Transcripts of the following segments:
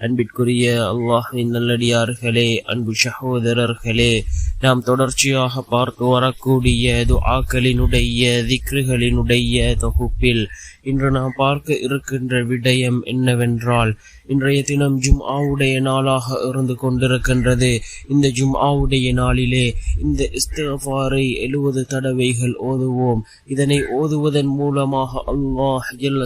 அன்பிற்குரிய அல்லாஹின் நல்லடியார்களே அன்பு சகோதரர்களே நாம் தொடர்ச்சியாக பார்த்து வரக்கூடிய துஆக்களினுடைய திக்ருகளினுடைய தொகுப்பில் இன்று நாம் பார்க்க இருக்கின்ற விடயம் என்னவென்றால் இன்றைய தினம் ஜும் ஆவுடைய நாளாக இருந்து கொண்டிருக்கின்றது. இந்த ஜும் ஆவுடைய நாளிலே இந்த இஸ்தபாரை எழுபது தடவைகள் ஓதுவோம். இதனை ஓதுவதன் மூலமாக அல்லாஹ் ஜல்ல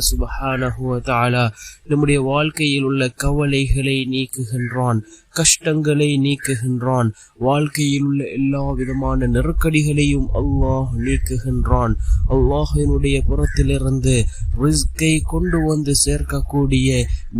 தாலா நம்முடைய வாழ்க்கையில் உள்ள கவலைகளை நீக்குகின்றான். கஷ்டங்களை நீக்குகின்றான். வாழ்க்கையில் உள்ள எல்லா விதமான நெருக்கடிகளையும் அல்லாஹ் நீக்குகின்றான். அல்லாஹினுடைய புறத்திலிருந்து ரிஸ்கை கொண்டு வந்து சேர்க்கக்கூடிய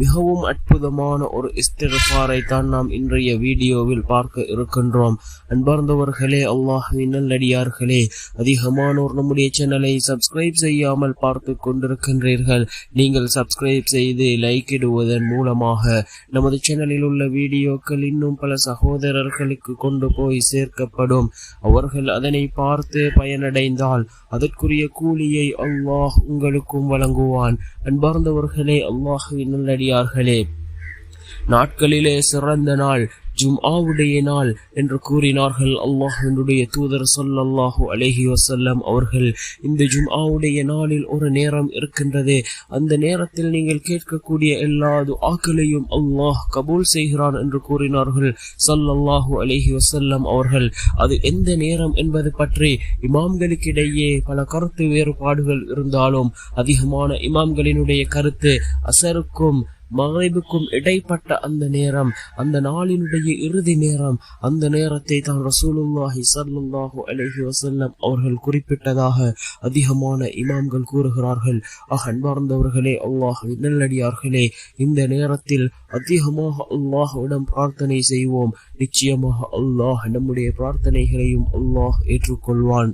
மிகவும் அற்புதமான ஒரு இஸ்திஃபாரை தான் நாம் இன்றைய வீடியோவில் பார்க்க இருக்கின்றோம். அன்பார்ந்தவர்களே அல்லாஹின் நல்லடியார்களே அதிகமானோர் நம்முடைய சேனலை சப்ஸ்கிரைப் செய்யாமல் பார்த்து கொண்டிருக்கின்றீர்கள். நீங்கள் சப்ஸ்கிரைப் செய்து லைக் இடுவதன் மூலமாக நமது சேனலில் உள்ள வீடியோ வீடியோக்கள் இன்னும் பல சகோதரர்களுக்கு கொண்டு போய் சேர்க்கப்படும். அவர்கள் அதனை பார்த்து பயனடைந்தால் அதற்குரிய கூலியை அல்லாஹ் உங்களுக்கும் வழங்குவான். அன்பார்ந்தவர்களே அல்லாஹுவின் நல்லடியார்களே நாட்களிலே சிறந்த நாள் ஜும்ஆவுடைய நாள் என்று கூறினார்கள். அல்லாஹினுடைய தூதர் சொல்லல்லாஹு அலஹி வசல்லம் அவர்கள் இந்த ஜும்ஆவுடைய நாளில் ஒரு நேரம் இருக்கின்றது. அந்த நேரத்தில் நீங்கள் கேட்கக்கூடிய எல்லா துஆக்களையும் அல்லாஹ் கபூல் செய்கிறான் என்று கூறினார்கள். சல்லல்லாஹு அலஹி வசல்லம் அவர்கள் அது எந்த நேரம் என்பது பற்றி இமாம்களுக்கிடையே பல கருத்து வேறுபாடுகள் இருந்தாலும் அதிகமான இமாம்களினுடைய கருத்து அசருக்கும் மறைவுக்கும் இடைப்பட்ட அந்த நேரம் அந்த நாளினுடைய இறுதி நேரம் அந்த நேரத்தை தான் ரசூலுல்லாஹி சல்லுல்லாஹு அலஹி வசல்லம் அவர்கள் குறிப்பிட்டதாக அதிகமான இமாம்கள் கூறுகிறார்கள். ஆக அன்பார்ந்தவர்களே அல்லாஹ் நல்லடியார்களே இந்த நேரத்தில் அதிகமாக அல்லாஹுடன் பிரார்த்தனை செய்வோம். நிச்சயமாக அல்லாஹ் நம்முடைய பிரார்த்தனைகளையும் அல்லாஹ் ஏற்றுக்கொள்வான்.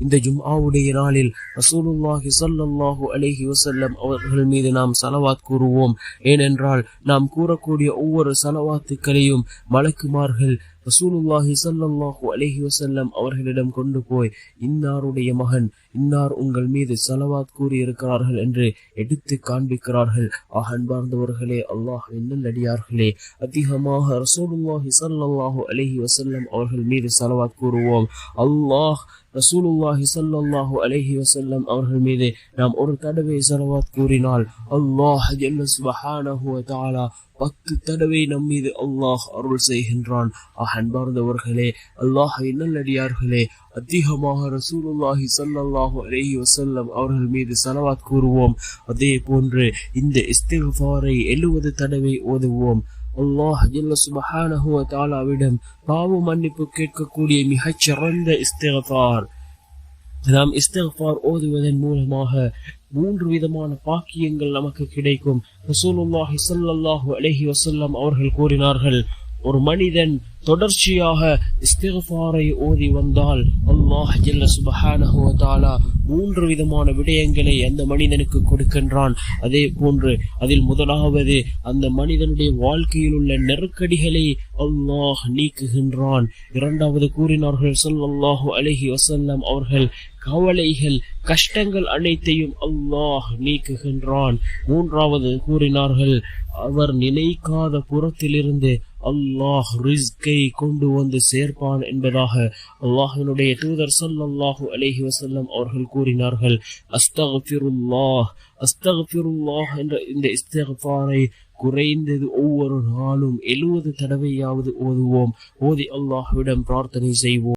இந்த ஜும்ஆவுடைய நாளில் ரசூலுல்லாஹி ஸல்லல்லாஹு அலைஹி வஸல்லம் அவர்கள் மீது நாம் சலவாத் கூறுவோம். ஏனென்றால் நாம் கூறக்கூடிய ஒவ்வொரு சலவாத்துக்களையும் மலக்குமார்கள் ரசூலுல்லாஹி சல்லாஹூ அலஹி வசல்லம் அவர்களிடம் கொண்டு போய் இன்னாருடைய மகன் இன்னார் உங்கள் மீது சலவாத் கூறியிருக்கிறார்கள் என்று எடுத்து காண்பிக்கிறார்கள். ஆக அன்பார்ந்தவர்களே அல்லாஹ் நல்லடியார்களே அதிகமாக ரசூலுல்லாஹி சல்லாஹூ அலஹி வசல்லம் அவர்கள் மீது சலவாத் கூறுவோம். அல்லாஹ் ரசூலுல்லாஹி சல்லாஹூ அலஹி வசல்லம் அவர்கள் மீது நாம் ஒரு தடவை சலவாத் கூறினால் அல்லாஹ் ஜல்ல வ தஆலா பத்து தடவை நம் மீது அல்லாஹ் அருள் செய்கின்றான். அன்பார்ந்தவர்களே அல்லாஹ் நல்லடியார்களே அதிகமாக ரசூலுல்லாஹி சல்லல்லாஹு அலஹி வசல்லம் அவர்கள் மீது சலவாத் கூறுவோம். அதே போன்று இந்த இஸ்திஃபாரை எழுவது தடவை ஓதுவோம். அல்லாஹ் ஜல்ல சுபஹானஹு வ பாவ மன்னிப்பு கேட்கக்கூடிய மிகச் சிறந்த இஸ்திஃபார் நாம் இஸ்திஃபார் ஓதுவதன் மூலமாக மூன்று விதமான பாக்கியங்கள் நமக்கு கிடைக்கும். ரசூலுல்லாஹி சல்லாஹூ அலஹி வசல்லம் அவர்கள் கூறினார்கள் ஒரு மனிதன் தொடர்ச்சியாக இஸ்திஃபாரை ஓதி வந்தால் அல்லாஹ் ஜல்ல சுபஹானஹுவதாலா மூன்று விதமான விடயங்களை அந்த மனிதனுக்கு கொடுக்கின்றான். அதே போன்று அதில் முதலாவது அந்த மனிதனுடைய வாழ்க்கையில் உள்ள நெருக்கடிகளை அல்லாஹ் நீக்குகின்றான். இரண்டாவது கூறினார்கள் சொல்லல்லாஹு அலஹி வசல்லம் அவர்கள் கவலைகள் கஷ்டங்கள் அனைத்தையும் அல்லாஹ் நீக்குகின்றான். மூன்றாவது கூறினார்கள் அவர் நினைக்காத புறத்திலிருந்து அல்லாஹ் ரிஸ்கை கொண்டு வந்து சேர்ப்பான் என்பதாக அல்லாஹினுடைய தூதர் சல்லாஹூ அலஹி வசல்லம் அவர்கள் கூறினார்கள். அஸ்தகஃபிருல்லாஹ் அஸ்தகஃபிருல்லாஹ் என்ற இந்த இஸ்தகஃபாரை குறைந்தது ஒவ்வொரு நாளும் எழுபது தடவையாவது ஓதுவோம். ஓதி அல்லாஹ்விடம் பிரார்த்தனை செய்வோம்.